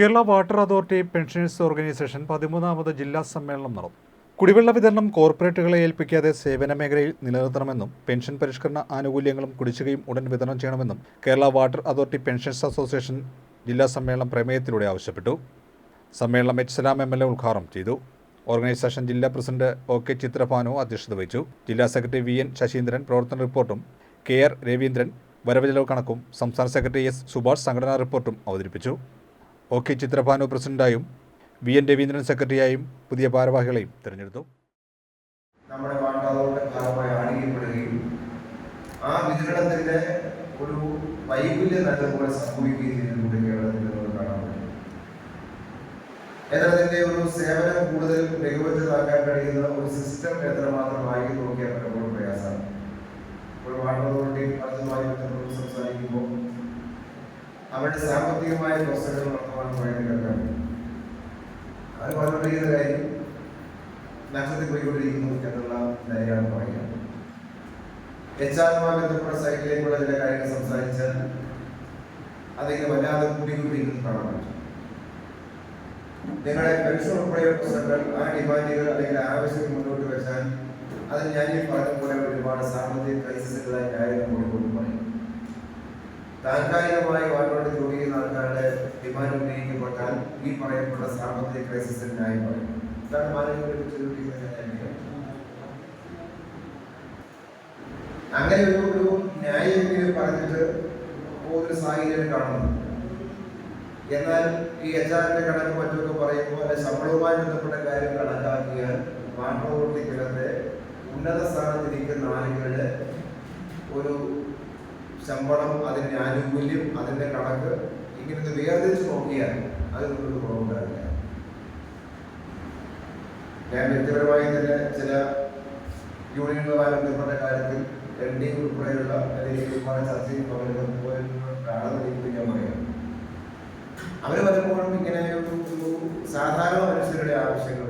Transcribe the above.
Kerala water authority pensioners organisation പതിമൂന്നാമത് ജില്ലാ സമ്മേളനം നടന്നു. കുടിവെള്ള വിതരണം കോർപ്പറേറ്റുകളെ ഏൽപ്പിക്കാതെ സേവന മേഖലയിൽ നിലനിർത്തണമെന്നും പെൻഷൻ പരിഷ്കരണ ആനുകൂല്യങ്ങളും കുടിശ്ശികയും ഉടൻ വിതരണം ചെയ്യണമെന്നും Kerala water authority pensions association ജില്ലാ സമ്മേളനം പ്രമേയത്തിലൂടെ ആവശ്യപ്പെട്ടു. സമ്മേളനം H Salam M L A ഉദ്ഘാടനം ചെയ്തു. ഓർഗനൈസേഷൻ ജില്ലാ പ്രസിഡന്റ് ഒ കെ ചിത്രഭാനു അധ്യക്ഷത വഹിച്ചു. ജില്ലാ സെക്രട്ടറി വി എൻ ശശീന്ദ്രൻ പ്രവർത്തന റിപ്പോർട്ടും കെ ആർ രവീന്ദ്രൻ വരവ് ചെലവ് കണക്കും സംസ്ഥാന സെക്രട്ടറി എസ് സുഭാഷ് സംഘടനാ റിപ്പോർട്ടും അവതരിപ്പിച്ചു. ഒ കെ ചിത്രഭാനു പ്രസിഡന്റായും വി എൻ രവീന്ദ്രൻ സെക്രട്ടറിയായും പുതിയ ഭാരവാഹികളെയും തിരഞ്ഞെടുത്തു. നമ്മുടെ വാട്ടാളരുടെ ഭാഗമായി ആ വിതരണത്തിന്റെ ഒരു വൈകല്യം നല്ലതുപോലെ സംഭവിക്കുകയും ചെയ്തിട്ടുണ്ട് കേരളത്തിൽ നമുക്ക് കാണാൻ പറ്റും ഒരു സേവനം കൂടുതൽ മികവുറ്റതാക്കാൻ കഴിയുന്ന ഒരു സിസ്റ്റം എത്രമാത്രമായി നോക്കിയാൽ പലപ്പോഴും പ്രയാസമാണ് ഇപ്പോൾ വാട്ടർ അതോറിറ്റി പലതുമായി ബന്ധപ്പെട്ട് സംസാരിക്കുമ്പോൾ അവരുടെ സാമ്പത്തികമായ പ്രശ്നങ്ങൾ വർത്തമാനം പറയുന്നത് കേൾക്കാൻ പറ്റും. അത് പറഞ്ഞുകൊണ്ടിരിക്കുന്ന കാര്യം പോയിക്കൊണ്ടിരിക്കുന്നു എന്നുള്ള നിലയാണ് പറയുന്നത്. എച്ച് ആറുമായി ബന്ധപ്പെട്ട സൈറ്റിലേക്കുള്ള ചില കാര്യങ്ങൾ സംസാരിച്ചാൽ അതിങ്ങനെ വല്ലാതെ കൂടിക്കൊണ്ടിരിക്കുന്നത് കാണാൻ പറ്റും. നിങ്ങളുടെ പെൻഷൻ ഉൾപ്പെടെയുള്ള പ്രശ്നങ്ങൾ ആ ഡിമാൻഡുകൾ അല്ലെങ്കിൽ ആവശ്യങ്ങൾ മുന്നോട്ട് വെച്ചാൽ അത് ഞാൻ ഈ പറഞ്ഞ പോലെ ഒരുപാട് സാമ്പത്തിക ക്രൈസിസുകളായി താൽക്കാലികമായി വാട്ടോട് ജോലി ചെയ്യുന്ന ആൾക്കാരുടെ ഡിമാൻഡ് ഉന്നയിക്കപ്പെട്ടാൽ ഈ പറയപ്പെട്ട സാമ്പത്തിക ക്രൈസിസിന് ന്യായം പറയും. ഇതാണ് മാനേജ്മെന്റ് അങ്ങനെ ഒരു ഒരു ന്യായം പറഞ്ഞിട്ട് ഒരു സാഹചര്യം കാണുന്നു. എന്നാൽ ഈ എച്ച് ആറിന്റെ കണക്ക് മറ്റൊക്കെ പറയുമ്പോൾ അല്ലെ ശമ്പളവുമായി ബന്ധപ്പെട്ട കാര്യം കണക്കാക്കിയാൽ മാറ്റപ്രവർത്തിക്കുന്നത് ഉന്നത സ്ഥാനത്തിരിക്കുന്ന ആളുകളുടെ ഒരു ശമ്പളം അതിന്റെ ആനുകൂല്യം അതിന്റെ കണക്ക് ഇങ്ങനത്തെ വേർതിരിച്ച് നോക്കിയാൽ അതിനൊരു കുറവുണ്ടാവില്ല ഞാൻ വ്യക്തിപരമായി തന്നെ ചില യൂണിയനുകളുമായി കാര്യത്തിൽ എൻ ഡി ഉൾപ്പെടെയുള്ള അല്ലെങ്കിൽ ഒരുപാട് ചർച്ചയും പങ്കെടുക്കുന്നതാണെന്ന് എനിക്ക് ഞാൻ പറയാം അവർ പലപ്പോഴും ഇങ്ങനെ ഒരു സാധാരണ മനുഷ്യരുടെ ആവശ്യങ്ങൾ